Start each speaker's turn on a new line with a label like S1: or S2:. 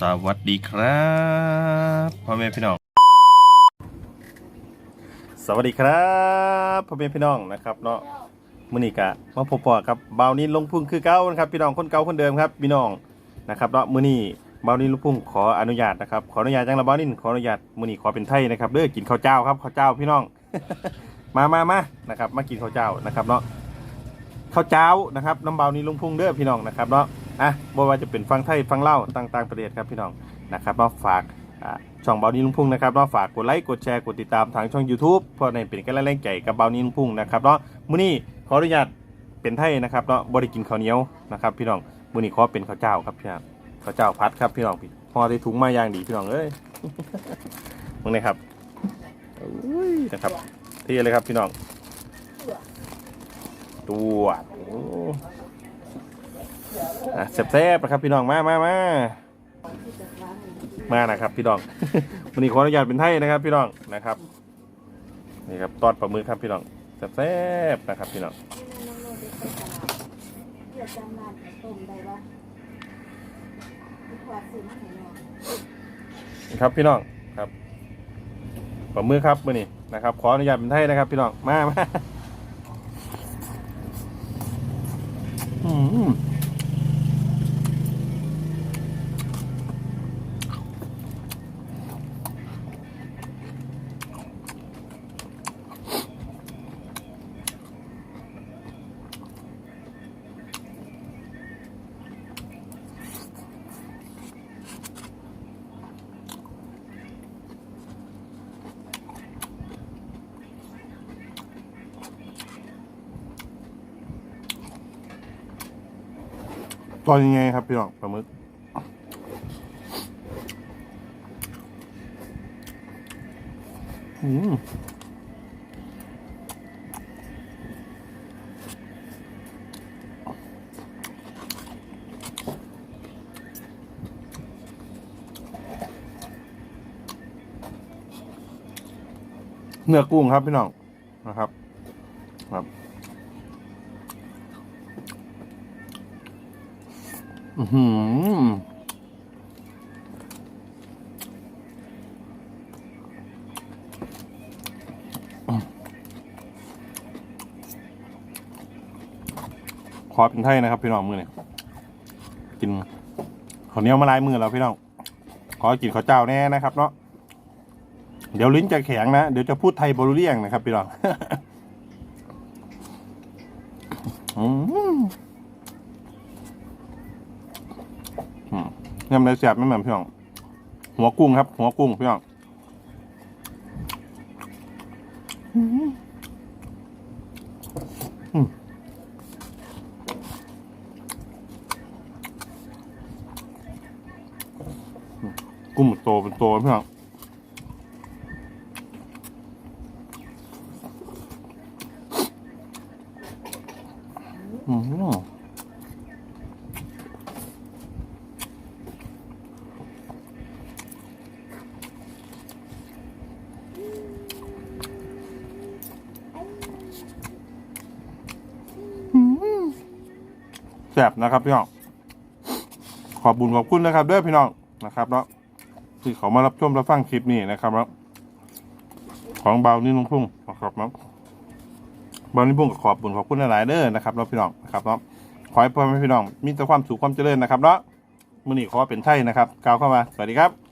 S1: สวัสดีครับพ่อแม่พี่น้อง สวัสดีครับพ่อแม่พี่น้องนะครับเนาะมื้อนี้กะมาพบปะกับเบานินลงพุ่งคือเก่านะครับพี่น้องคนเก่าคนเดิมครับพี่น้องนะครับเนาะมื้อนี้เบานินลงพุ่งขออนุญาตนะครับขออนุญาตจังละเบานินขออนุญาตมื้อนี้ขอเป็นไทยนะครับเด้อกินข้าวเจ้าครับข้าวเจ้าพี่น้อง มามามานะครับมากินข้าวเจ้านะครับเนาะข้าวเจ้านะครับน้ำเบานินลงพุ่งเด้อพี่น้องนะครับเนาะ อะบ่ว่าจะเป็นฟังไทยฟังเล่าต่างๆประเทศครับพี่น้องนะครับเนาฝากช่องเบานี้ลุงพุ่งนะครับเนาะฝากกดไลค์กดแชร์กดติดตามทางช่อง YouTube เพื่อในเป็นกำลังแรงใจกับเบานี้ลุงพุ่งนะครับเนาะมื้อนี้ขออนุญาตเป็นไทยนะครับเนาะบ่ได้กินข้าวเหนียวนะครับพี่น้องมื้อนี้ขอเป็นข้าวเจ้าครับพี่น้องข้าวเจ้าพัดครับพี่น้องพี่พอได้ถุงมาอย่างดีพี่น้องเอ้ยมึงเลยครับอุ้ยนะครับเที่เลยครับพี่น้องตัวโอ้อะแซ่บๆนะครับพี่น้องมามามามานะครับ พี่น้องวันนี้ขออนุญาตเป็นไทยนะครับ พี่น้องนะครับนี่ครับตอดปลาหมึกครับพี่น้องแซ่บๆนะครับ พี่น้อง
S2: นี่
S1: ครับพี่น้องครับปลาหมึกครับมื่อนี้นะครับ ขออนุญาตเป็นไทยนะครับ พี่น้องมามาอืม ตอนยังไงครับพี่น้องปลาหมึกอืมเนื้อกุ้งครับพี่น้องนะครับ ครับ อือหือขอเป็นไทยนะครับพี่น้องมือเนี่ยกินข้าวเหนียวมาลายมือแล้วพี่น้อง ขอกินข้าวเจ้าแน่นะครับเนาะเดี๋ยวลิ้นจะแข็งนะ เดี๋ยวจะพูดไทยบรูเรียงนะครับพี่น้องอืม อืม ยำไรแสบไม่เหมือนพี่น้อง หัวกุ้งครับ หัวกุ้งพี่น้องกุ้งโตเป็นโตพี่น้องอืม แซ่บนะครับพี่น้องขอบบุญขอบคุณนะครับเด้อพี่น้องนะครับเนาะที่เขามารับชมรับฟังคลิปนี้นะครับเนาะของเบานี่ลุงพุ่งนะครับเนาะเบานี่พุ่งก็ขอบบุญขอบคุณหลายๆเด้อนะครับเนาะพี่น้องนะครับเนาะขอให้พ่อแม่พี่น้องมีแต่ความสุขความเจริญนะครับเนาะมื่อนี้ขอเป็นไทยนะครับกล่าวเข้ามาสวัสดีครับ